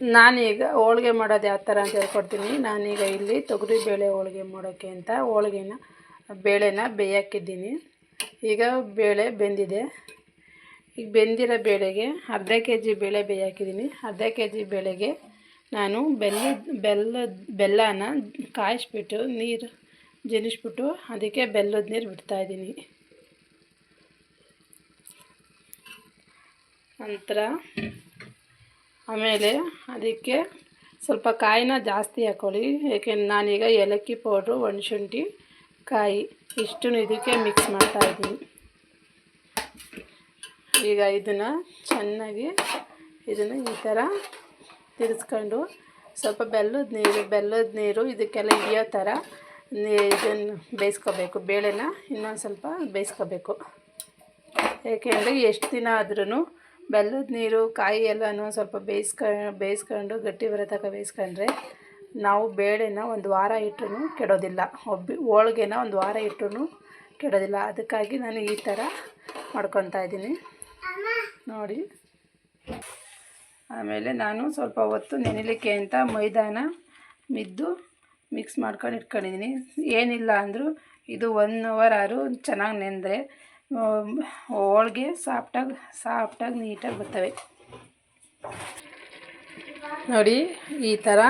ನಾನೀಗ ಹೋಳ್ಗೆ ಮಾಡೋದು ಯಾವ ಥರ ಅಂತ ಹೇಳ್ಕೊಡ್ತೀನಿ. ನಾನೀಗ ಇಲ್ಲಿ ತೊಗರಿ ಬೇಳೆ ಹೋಳ್ಗೆ ಮಾಡೋಕ್ಕೆ ಅಂತ ಹೋಳ್ಗೆನ, ಬೇಳೆನ ಬೇಯಕ್ಕಿದ್ದೀನಿ. ಈಗ ಬೇಳೆ ಬೆಂದಿದೆ. ಈಗ ಬೆಂದಿರೋ ಬೇಳೆಗೆ ಅರ್ಧ ಕೆ ಜಿ ಬೇಳೆ ಬೇಯಾಕಿದ್ದೀನಿ ಅರ್ಧ ಕೆ ಜಿ ಬೇಳೆಗೆ ನಾನು ಬೆಲ್ಲ ಬೆಲ್ಲ, ಬೆಲ್ಲನ ಕಾಯಿಸ್ಬಿಟ್ಟು ನೀರು ಜನಿಸ್ಬಿಟ್ಟು ಅದಕ್ಕೆ ಬೆಲ್ಲದ ನೀರು ಬಿಡ್ತಾಯಿದ್ದೀನಿ ನಂತರ ಆಮೇಲೆ ಅದಕ್ಕೆ ಸ್ವಲ್ಪ ಕಾಯಿನ ಜಾಸ್ತಿ ಹಾಕ್ಕೊಳ್ಳಿ ಏಕೆಂದ್ರೆ ನಾನೀಗ ಏಲಕ್ಕಿ ಪೌಡ್ರು, ಒಣಶುಂಠಿ, ಕಾಯಿ ಇಷ್ಟು ಇದಕ್ಕೆ ಮಿಕ್ಸ್ ಮಾಡ್ತಾಯಿದ್ದೀನಿ ಈಗ ಇದನ್ನು ಚೆನ್ನಾಗಿ ಇದನ್ನು ಈ ಥರ ತಿರ್ಸ್ಕೊಂಡು ಸ್ವಲ್ಪ ಬೆಲ್ಲದ ನೀರು ಬೆಲ್ಲದ ನೀರು ಇದಕ್ಕೆಲ್ಲ ಹಿಡಿಯೋ ಥರ ಇದನ್ನು ಬೇಯಿಸ್ಕೋಬೇಕು. ಬೇಳೆನ ಇನ್ನೊಂದು ಸ್ವಲ್ಪ ಬೇಯಿಸ್ಕೋಬೇಕು. ಏಕೆಂದರೆ ಎಷ್ಟು ದಿನ ಆದ್ರೂ ಬೆಲ್ಲದ ನೀರು, ಕಾಯಿ ಎಲ್ಲನೂ ಸ್ವಲ್ಪ ಬೇಯಿಸ್ಕ, ಬೇಯಿಸ್ಕೊಂಡು, ಗಟ್ಟಿ ಬರೋ ತನಕ ಬೇಯಿಸ್ಕೊಂಡ್ರೆ ನಾವು ಬೇಳೆನ ಒಂದು ವಾರ ಇಟ್ಟರೂ ಕೆಡೋದಿಲ್ಲ. ಒಬ್ಬಿ, ಹೋಳ್ಗೆನ ಒಂದು ವಾರ ಇಟ್ಟರೂ ಕೆಡೋದಿಲ್ಲ. ಅದಕ್ಕಾಗಿ ನಾನು ಈ ಥರ ಮಾಡ್ಕೊತಾ ಇದ್ದೀನಿ. ನೋಡಿ. ಆಮೇಲೆ ನಾನು ಸ್ವಲ್ಪ ಹೊತ್ತು ನೆನೆಲಿಕ್ಕೆ ಅಂತ ಮೈದಾನ ಮಿದ್ದು ಮಿಕ್ಸ್ ಮಾಡ್ಕೊಂಡು ಇಟ್ಕೊಂಡಿದ್ದೀನಿ. ಏನಿಲ್ಲ ಅಂದರೂ ಇದು ಒನ್ ಅವರ್ ಆರು ಚೆನ್ನಾಗಿ ನೆಂದರೆ ಹೋಳ್ಗೆ ಸಾಫ್ಟಾಗಿ ಸಾಫ್ಟಾಗಿ ನೀಟಾಗಿ ಬರ್ತವೆ. ನೋಡಿ, ಈ ಥರ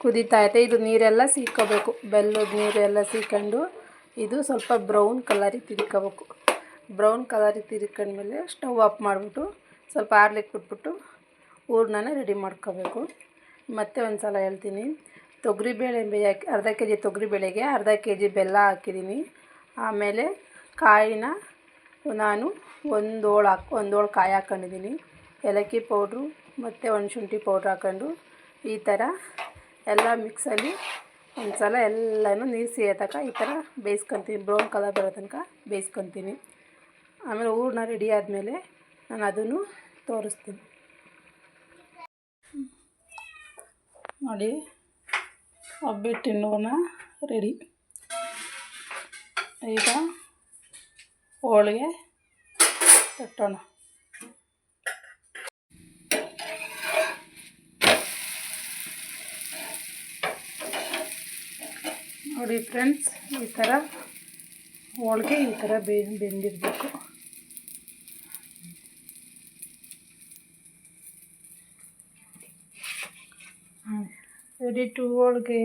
ಕುದೀತಾ ಐತೆ ಇದು ನೀರೆಲ್ಲ ಸೀಕೋಬೇಕು ಬೆಲ್ಲದ ನೀರೆಲ್ಲ ಸೀಕೊಂಡು ಇದು ಸ್ವಲ್ಪ ಬ್ರೌನ್ ಕಲರಿಗೆ ತಿರ್ಕೋಬೇಕು ಬ್ರೌನ್ ಕಲರಿಗೆ ತಿರ್ಕೊಂಡ್ಮೇಲೆ ಸ್ಟವ್ ಆಫ್ ಮಾಡಿಬಿಟ್ಟು ಸ್ವಲ್ಪ ಆರ್ಲಿಕ್ಕೆ ಬಿಟ್ಬಿಟ್ಟು ಹೂರ್ಣನ ರೆಡಿ ಮಾಡ್ಕೋಬೇಕು. ಮತ್ತೆ ಒಂದು ಸಲ ಹೇಳ್ತೀನಿ. ತೊಗರಿಬೇಳೆ ಅರ್ಧ ಕೆ ಜಿ ತೊಗರಿಬೇಳೆಗೆ ಅರ್ಧ ಕೆ ಜಿ ಬೆಲ್ಲ ಹಾಕಿದ್ದೀನಿ. ಆಮೇಲೆ ಕಾಯಿನ ನಾನು ಒಂದು ಹೋಳು ಹಾಕಿ ಒಂದು ಹೋಳು ಕಾಯಿ ಹಾಕ್ಕೊಂಡಿದ್ದೀನಿ ಏಲಕ್ಕಿ ಪೌಡ್ರು ಮತ್ತು ಒಣಶುಂಠಿ ಪೌಡ್ರ್ ಹಾಕ್ಕೊಂಡು ಈ ಥರ ಎಲ್ಲ ಮಿಕ್ಸಲ್ಲಿ ಒಂದು ಸಲ ಎಲ್ಲನೂ ನೀರು ತನಕ ಈ ಥರ ಬೇಯಿಸ್ಕೊತೀನಿ. ಬ್ರೌನ್ ಕಲರ್ ಬರೋ ತನಕ ಬೇಯಿಸ್ಕೊತೀನಿ. ಆಮೇಲೆ ಹೂರ್ಣ ರೆಡಿ ಆದಮೇಲೆ ನಾನು ಅದನ್ನು ತೋರಿಸ್ತೀನಿ. ನೋಡಿ ಒಬ್ಬಿಟ್ಟಿನ ಹೂರ್ಣ ರೆಡಿ ಈಗ ಹೋಳಿಗೆ ತಟ್ಟೋಣ ನೋಡಿ ಫ್ರೆಂಡ್ಸ್ ಈ ಥರ ಹೋಳಿಗೆ ಈ ಥರ ಬೆ ಬೆಂದಿರಬೇಕು. Ready to holige.